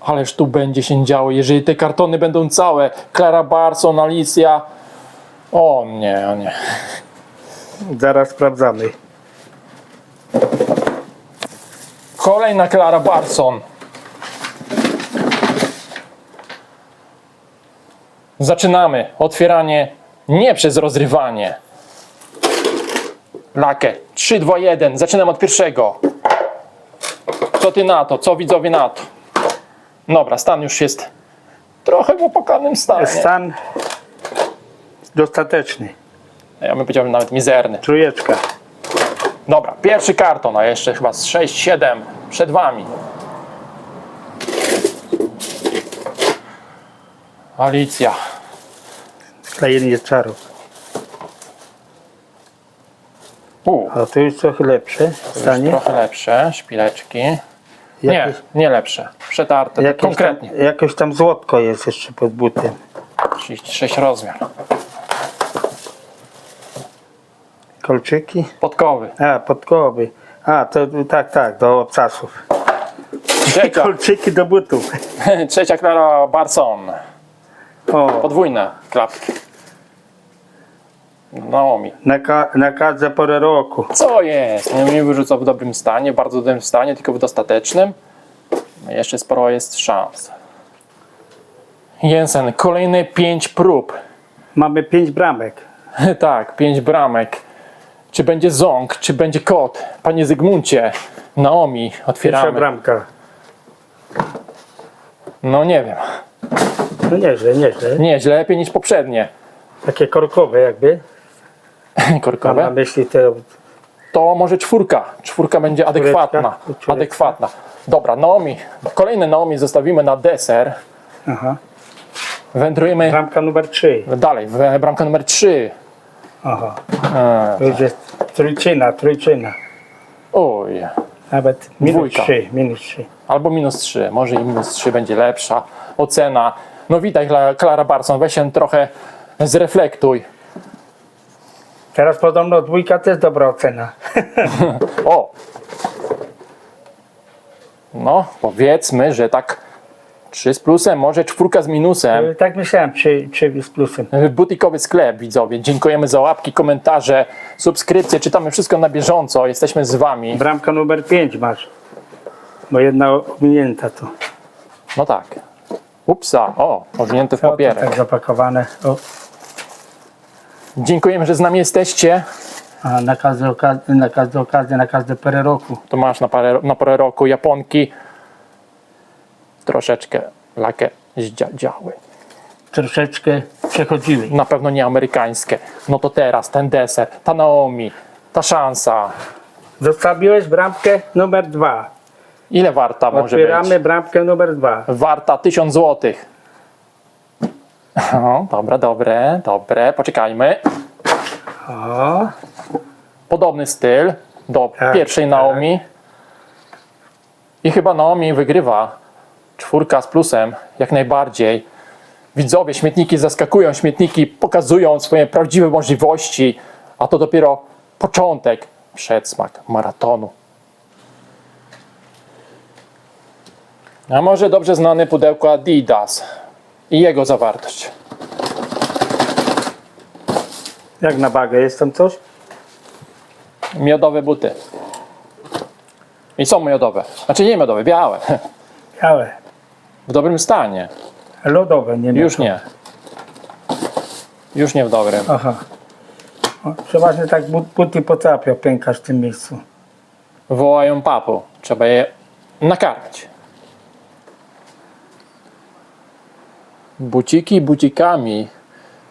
Ależ tu będzie się działo, jeżeli te kartony będą całe. Clara Barson, Alicja. O nie, o nie. Zaraz sprawdzamy. Kolejna Clara Barson. Zaczynamy otwieranie nie przez rozrywanie. Lakę 3, 2, 1. Zaczynam od pierwszego. Co ty na to? Co widzowie na to? Dobra, stan już jest trochę w opłakanym stanie. Stan dostateczny. Ja bym powiedział nawet mizerny. Trójeczka. Dobra, pierwszy karton, a jeszcze chyba z 6, 7 przed wami. Alicja. Klejenie czarów. U, O, to już trochę lepsze już stanie. trochę lepsze, szpileczki. Nie, Jakieś, nie lepsze. Przetarte, jakieś konkretnie. Tam, jakoś tam złotko jest jeszcze pod butem. 36 rozmiar. Kolczyki. Podkowy. A, podkowy. A, to tak, tak, do obcasów. Trzecia, Kolczyki do butów. trzecia Clara Barson. O, Podwójne klapki. Naomi. na, ka- na porę roku. Co jest? Nie, nie wyrzucał w dobrym stanie, w bardzo dobrym stanie, tylko w dostatecznym. Jeszcze sporo jest szans. Jensen, kolejne 5 prób. Mamy pięć bramek. tak, 5 bramek. Czy będzie ząg, czy będzie kot? Panie Zygmuncie, Naomi, Pierwsza otwieramy. bramka. No nie wiem. No nieźle, nieźle. Nieźle, lepiej niż poprzednie. Takie korkowe jakby. Mam na Korkowe. myśli te To może czwórka. Czwórka będzie adekwatna. Czwóreczka. Adekwatna. Dobra, Naomi. Kolejne Naomi zostawimy na deser. Aha. Wędrujemy Bramka numer 3. dalej. w- Bramka numer 3. Aha. E, To już jest trójczyna, trójczyna. Oj, Nawet minus Dwójka. 3, minus 3. albo minus 3, może i minus 3 będzie lepsza ocena. No witaj Kla- Klara Barson, weź się trochę zreflektuj. Teraz podobno dwójka też dobra ocena. O! No, powiedzmy, że tak 3 z plusem, może czwórka z minusem. tak myślałem, 3, 3 z plusem. Butikowy sklep, widzowie. Dziękujemy za łapki, komentarze, subskrypcje. Czytamy wszystko na bieżąco. Jesteśmy z wami. Bramka numer 5 masz. Bo jedna ominięta to. No tak. Upsa, o, owinięty w O, to papierek. tak zapakowane. O, Dziękujemy, że z nami jesteście. a na każdą okazję, na każdą okazję, na każde parę roku. To masz na, parę, na porę roku Japonki. Troszeczkę lakę zdziadziały. Troszeczkę przechodziły. Na pewno nie amerykańskie. No to teraz ten deser, ta Naomi, ta szansa. Zostawiłeś bramkę numer 2. Ile warta może Otwieramy być? bramkę numer 2. Warta 1000 zł. O, dobra, dobre, dobre. Poczekajmy. O, Podobny styl do Tak, pierwszej tak. Naomi. I chyba Naomi wygrywa. Czwórka z plusem, jak najbardziej. Widzowie, śmietniki zaskakują, śmietniki pokazują swoje prawdziwe możliwości, a to dopiero początek, przedsmak maratonu. A może dobrze znane pudełko Adidas i jego zawartość. jak na wagę jest tam coś? Miodowe buty. I są miodowe. Znaczy nie miodowe, białe. Białe. W dobrym stanie. Lodowe, nie Już nie. Już nie w dobrym. Aha. O, przeważnie tak but- buty potrafią pękać w tym miejscu. Wołają papu. Trzeba je nakarmić. Buciki bucikami.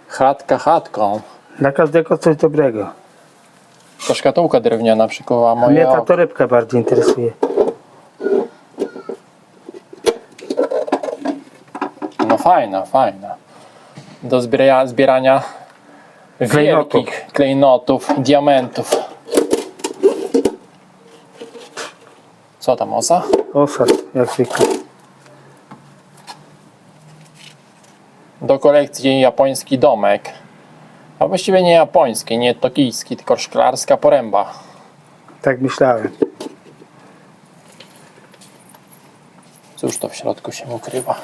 Chatka chatką. Dla każdego coś dobrego. To szkatułka drewniana przykuła Mnie moje ta oko. torebka bardziej interesuje. No fajna, fajna. Do zbierania, zbierania Klejnotów. wielkich klejnotów, diamentów. Co tam, osa? Osad, jak zwykle. Do kolekcji japoński domek. A właściwie nie japoński, nie tokijski, tylko szklarska poręba. Tak myślałem. Cóż to w środku się ukrywa?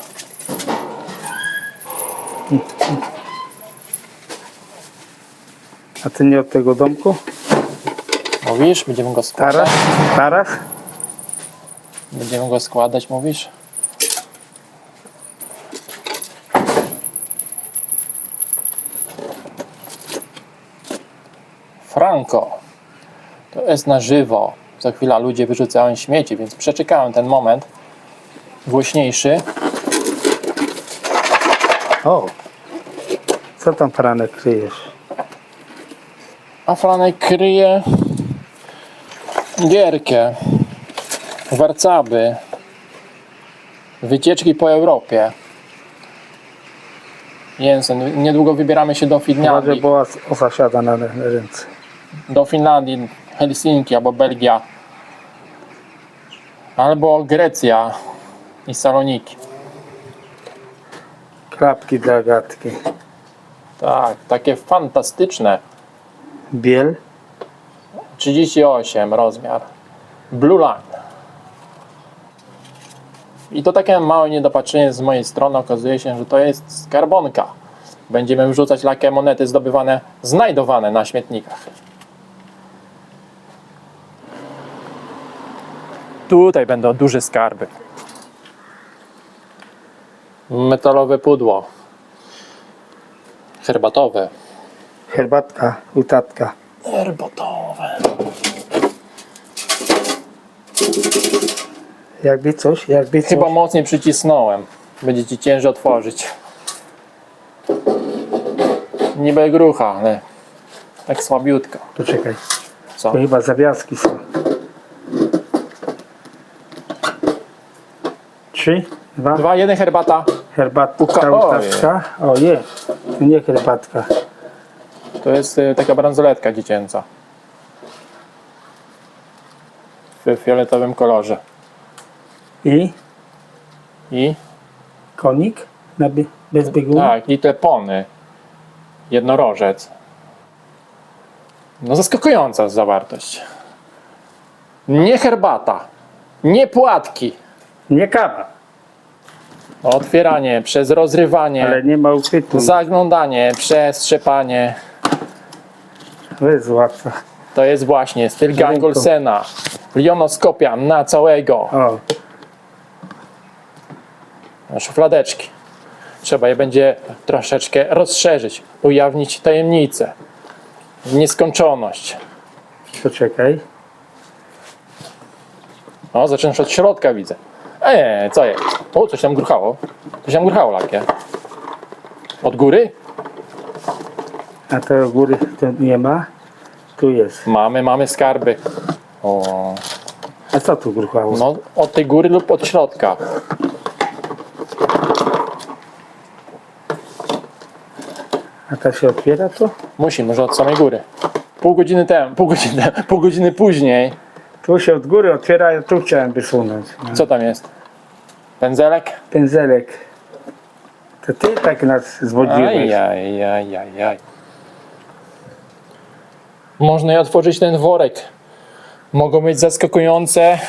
A ty nie od tego domku? Mówisz? Będziemy go składać? Taras? Taras? Będziemy go składać, mówisz? Franco. To jest na żywo. Za chwilę ludzie wyrzucają śmieci, więc przeczekałem ten moment głośniejszy. O! Co tam Franek kryjesz? A Franek kryje gierkę, warcaby, wycieczki po Europie. Jensen, niedługo wybieramy się do Uważaj, Finlandii. bo os- osa siada na na ręce. Do Finlandii, Helsinki albo Belgia. Albo Grecja i Saloniki. Klapki dla gadki. Tak, takie fantastyczne. Biel? 38 rozmiar. Blue Line. I to takie małe niedopatrzenie z mojej strony. Okazuje się, że to jest skarbonka. Będziemy wrzucać lakie monety zdobywane, znajdowane na śmietnikach. Tutaj będą duże skarby. Metalowe pudło. Herbatowe. Herbatka u tatka. Herbatowe. Jakby coś, jakby coś. Chyba mocniej przycisnąłem. Będzie ci ciężej otworzyć. Niby grucha, ale tak słabiutko. Poczekaj, Co? to chyba zawiaski są. Trzy, dwa, Dwa, jeden herbata. herbatka Uka- u ojej. nie, to nie herbatka. To jest y, taka bransoletka dziecięca. W fioletowym kolorze. I I konik na by, bez bieguna. tak, Little Pony. Jednorożec. No zaskakująca zawartość. Nie herbata. Nie płatki. Nie kawa, Otwieranie przez rozrywanie. ale nie ma uchwytu. Zaglądanie, przestrzepanie. To jest łatwe. To jest właśnie styl. Gangolsena. Lionoskopia na całego. O, szufladeczki. Trzeba je będzie troszeczkę rozszerzyć, ujawnić tajemnicę, nieskończoność. poczekaj. O, zaczynasz od środka, widzę. Eee, co jest? O, coś tam gruchało. Coś tam gruchało lakie. Od góry? A to góry to nie ma. Tu jest. Mamy, mamy skarby. O, A co tu gruchało? no, od tej góry lub od środka. A ta się otwiera to? Musi, może od samej góry. Pół godziny temu, pół godziny, pół godziny później. Tu się od góry otwiera, ja tu chciałem wysunąć. No. Co tam jest? Pędzelek? Pędzelek. To ty tak nas zwodziłeś. Ajajajajaj. Można i otworzyć ten worek. Mogą być zaskakujące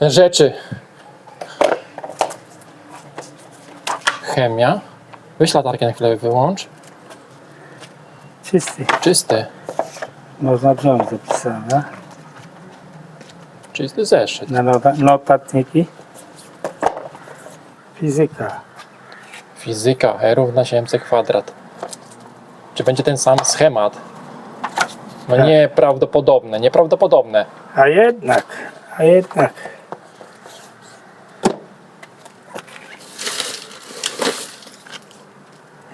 rzeczy. Chemia. Weź latarkę na chwilę wyłącz. Czysty. Czysty. Można wziąć zapisane. Czysty zeszyt. Na nota- notatniki. Fizyka. Fizyka. E równa się mc kwadrat. Czy będzie ten sam schemat? No Tak. nieprawdopodobne, nieprawdopodobne. A jednak, a jednak.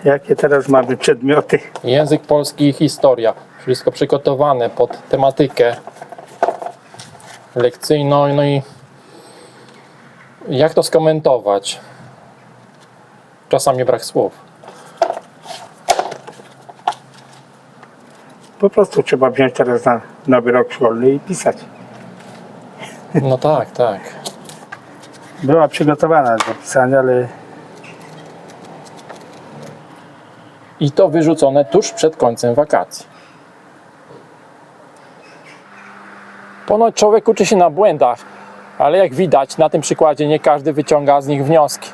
Jakie teraz mamy przedmioty? Język polski i historia. Wszystko przygotowane pod tematykę lekcyjną. No i jak to skomentować? Czasami brak słów. Po prostu trzeba wziąć teraz na nowy rok szkolny i pisać. No tak, tak. Była przygotowana do pisania, ale I to wyrzucone tuż przed końcem wakacji. Ponoć człowiek uczy się na błędach. Ale jak widać, na tym przykładzie nie każdy wyciąga z nich wnioski.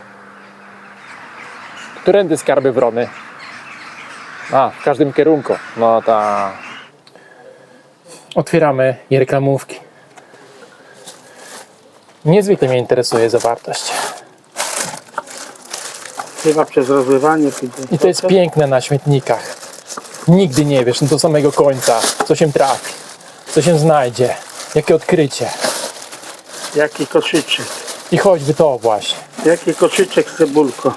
Którędy skarby wrony? A, w każdym kierunku. No tak. Otwieramy i reklamówki. Niezwykle mnie interesuje zawartość. Chyba przez rozływanie pójdzie. I to jest piękne na śmietnikach. Nigdy nie wiesz no do samego końca, co się trafi, co się znajdzie, jakie odkrycie. Jaki koszyczek. I choćby to właśnie. Jaki koszyczek z cebulką.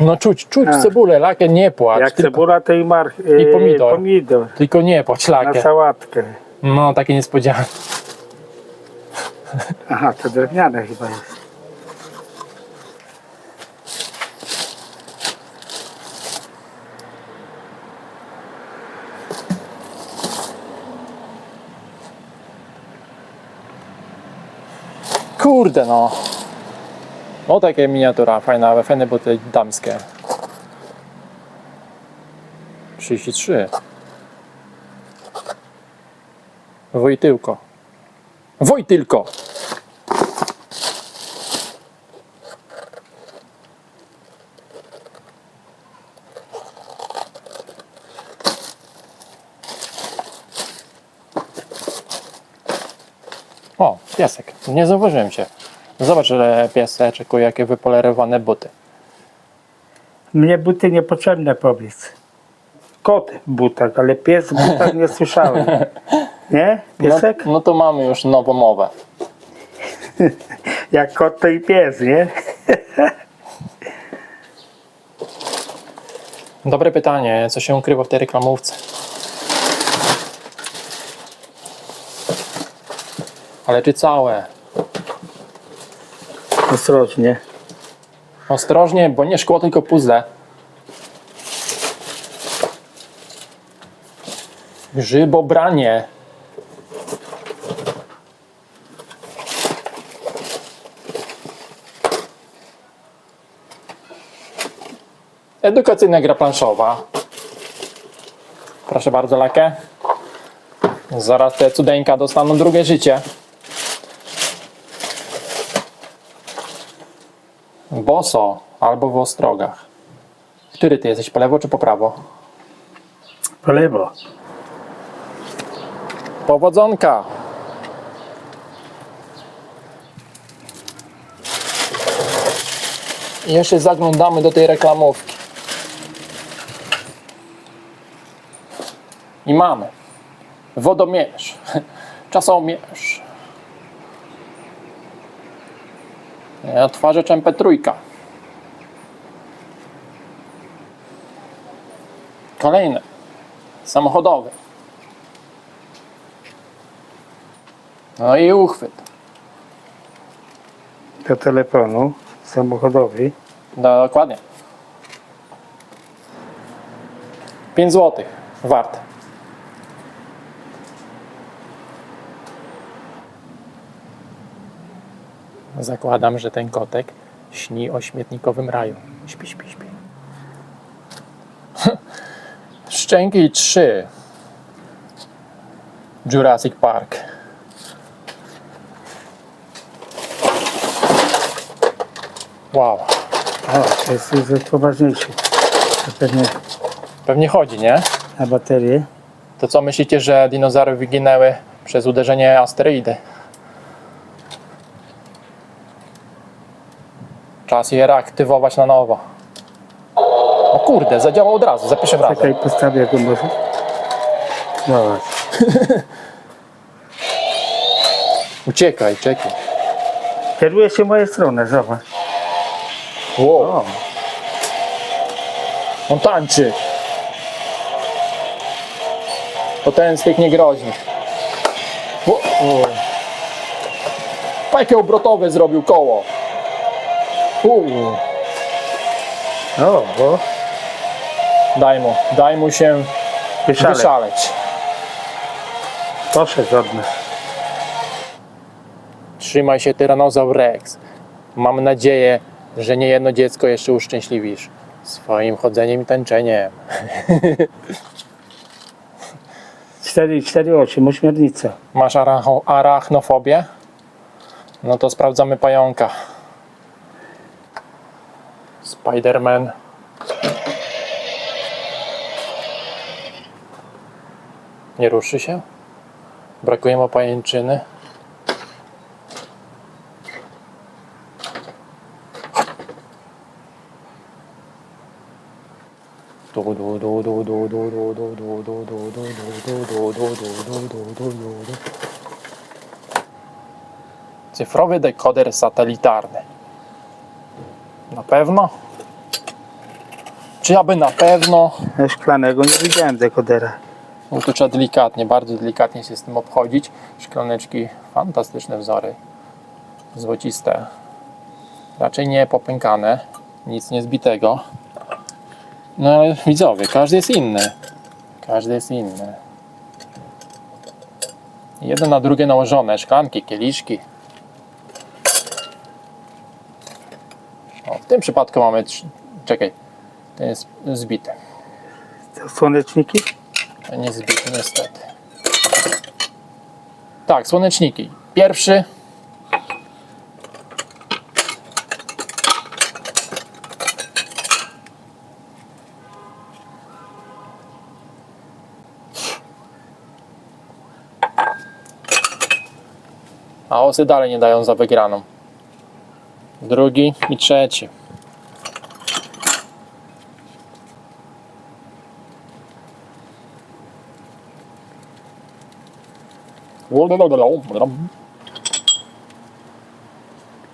No czuć, czuć A. cebulę, lakę, nie płacz. Jak tylko, cebula, to i, mar... I pomidor. pomidor. tylko nie płacz Na lakę. sałatkę. No, takie niespodzianki. Aha, to drewniane chyba jest. Kurde no. No takie miniatura, fajna, fajne buty damskie. 33. Wojtyłko. Wojtylko. O, piesek. Nie zauważyłem cię. Zobacz, że pieseczku, jakie wypolerowane buty. Mnie buty niepotrzebne powiedz. Kot w butach, ale pies w butach nie słyszałem. Nie? Piesek? No, no to mamy już nową mowę. Jak kot to i pies, nie? Dobre pytanie, co się ukrywa w tej reklamówce? Ale czy całe? Ostrożnie. Ostrożnie, bo nie szkło, tylko puzzle. Grzybobranie. Edukacyjna gra planszowa. Proszę bardzo, lakę. Zaraz te cudeńka dostaną drugie życie. Boso albo w ostrogach. Który ty jesteś, po lewo czy po prawo? Po lewo. Powodzonka! I jeszcze zaglądamy do tej reklamówki. I mamy wodomierz, czasomierz, E, odtwarzacz MP3. Kolejny, samochodowy. No i uchwyt. Do telefonu samochodowy. Dokładnie. 5 zł. Warte. Zakładam, że ten kotek śni o śmietnikowym raju. Śpi, śpi, śpi. Szczęki 3. Jurassic Park. Wow. O, to jest już poważniejszy. To pewnie Pewnie chodzi, nie? na baterię. To co myślicie, że dinozaury wyginęły przez uderzenie asteroidy? Czas je reaktywować na nowo. O kurde, zadziałał od razu, za pierwszym razem. Czekaj, postawię go może. Zobacz. Uciekaj, czekaj. Kieruje się w moją stronę, zobacz. Wow, O, on tańczy. To ten z tych niegroźnych. Jakie obrotowe zrobił koło. Uuu. o, o. Daj mu, daj mu się Wyszaleć. wyszaleć. Od nas. Trzymaj się Tyrannosaur Rex. Mam nadzieję, że nie jedno dziecko jeszcze uszczęśliwisz swoim chodzeniem i tańczeniem. 4, 4, 8, ośmiornica. Masz aracho- arachnofobię? No to sprawdzamy pająka. Spiderman. Nie ruszy się? Brakuje mu pajęczyny. Du, du. Cyfrowy dekoder satelitarny. Na pewno? Czy aby na pewno? Ja szklanego nie widziałem dekodera. No tu trzeba delikatnie, bardzo delikatnie się z tym obchodzić. Szklaneczki, fantastyczne wzory. Złociste. Raczej nie popękane. Nic niezbitego. No ale widzowie, każdy jest inny. Każdy jest inny. Jedno na drugie nałożone. Szklanki, kieliszki. O, w tym przypadku mamy... Czekaj. Ten jest zbity. Słoneczniki? Nie zbity niestety. Tak, słoneczniki. Pierwszy. A osy dalej nie dają za wygraną. Drugi i trzeci.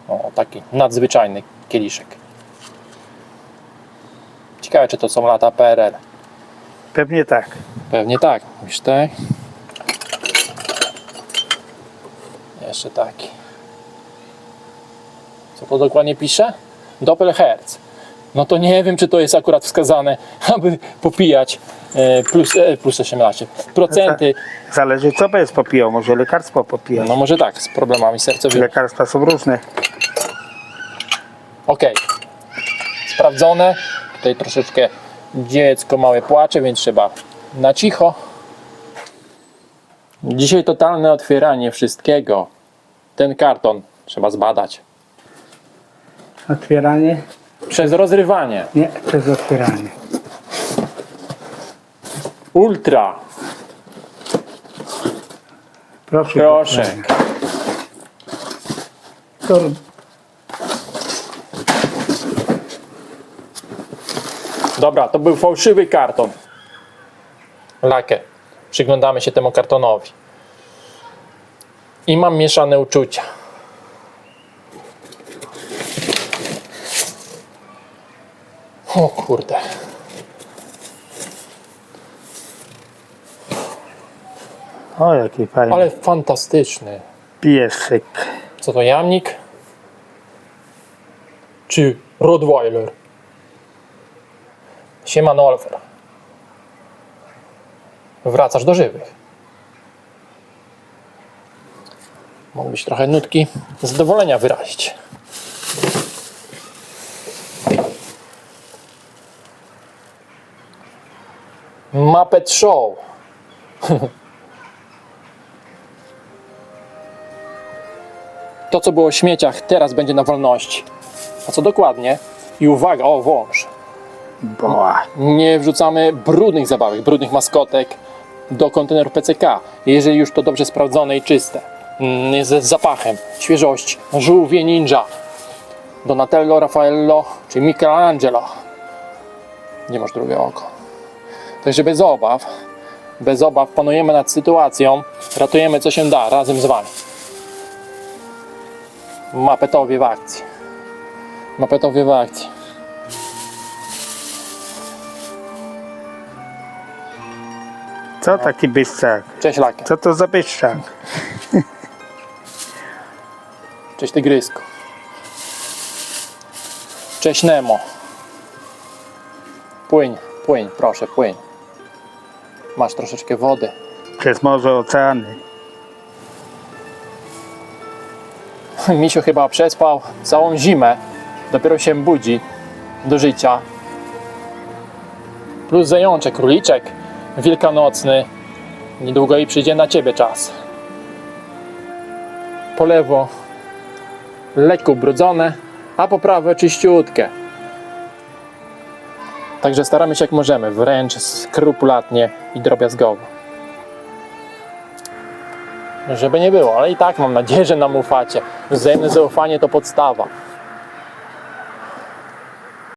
O, taki nadzwyczajny kieliszek. Ciekawe, czy to są lata PRL. Pewnie tak. Pewnie tak. Mówisz tak? Jeszcze taki. Co to dokładnie pisze? Doppelherz. No to nie wiem, czy to jest akurat wskazane, aby popijać e, plus, e, plus 18 procenty. Zależy co będziesz popijał. Może lekarstwo popijać. No może tak, z problemami sercowymi. Lekarstwa są różne. Ok. Sprawdzone. Tutaj troszeczkę dziecko małe płacze, więc trzeba na cicho. Dzisiaj totalne otwieranie wszystkiego. Ten karton trzeba zbadać. Otwieranie? Przez rozrywanie. Nie, jest otwieranie. Ultra. Proszę. Proszek. To Dobra, to był fałszywy karton. Lakę. Przyglądamy się temu kartonowi. I mam mieszane uczucia. O kurde. O, jaki fajny. Ale fantastyczny. Piesek. Co to jamnik? Czy Rottweiler? Siemano Olfer. Wracasz do żywych. Mógłbyś trochę nutki zadowolenia wyrazić. Muppet Show. To, co było w śmieciach, teraz będzie na wolności. A co dokładnie? I uwaga, o wąż. Boa. Nie wrzucamy brudnych zabawek, brudnych maskotek do konteneru PCK. Jeżeli już to dobrze sprawdzone i czyste. Mm, Z zapachem, świeżości. Żółwie ninja. Donatello, Raffaello czy Michelangelo. Nie masz drugie oko. Także bez obaw, bez obaw panujemy nad sytuacją, ratujemy co się da razem z Wami. Mapetowie w akcji. Mapetowie w akcji. Co taki byszczak? Cześć Lakie. Co to za byszczak? Cześć Tygrysku. Cześć Nemo. Płyń, płyń, proszę, płyń. Masz troszeczkę wody. Przez morze, oceany. Misiu chyba przespał całą zimę. Dopiero się budzi do życia. Plus zajączek, króliczek wielkanocny. Niedługo i przyjdzie na ciebie czas. Po lewo lekko ubrudzone, a po prawe czyściutkie. Także staramy się jak możemy, wręcz skrupulatnie i drobiazgowo. Żeby nie było, ale i tak mam nadzieję, że nam ufacie. Wzajemne zaufanie to podstawa.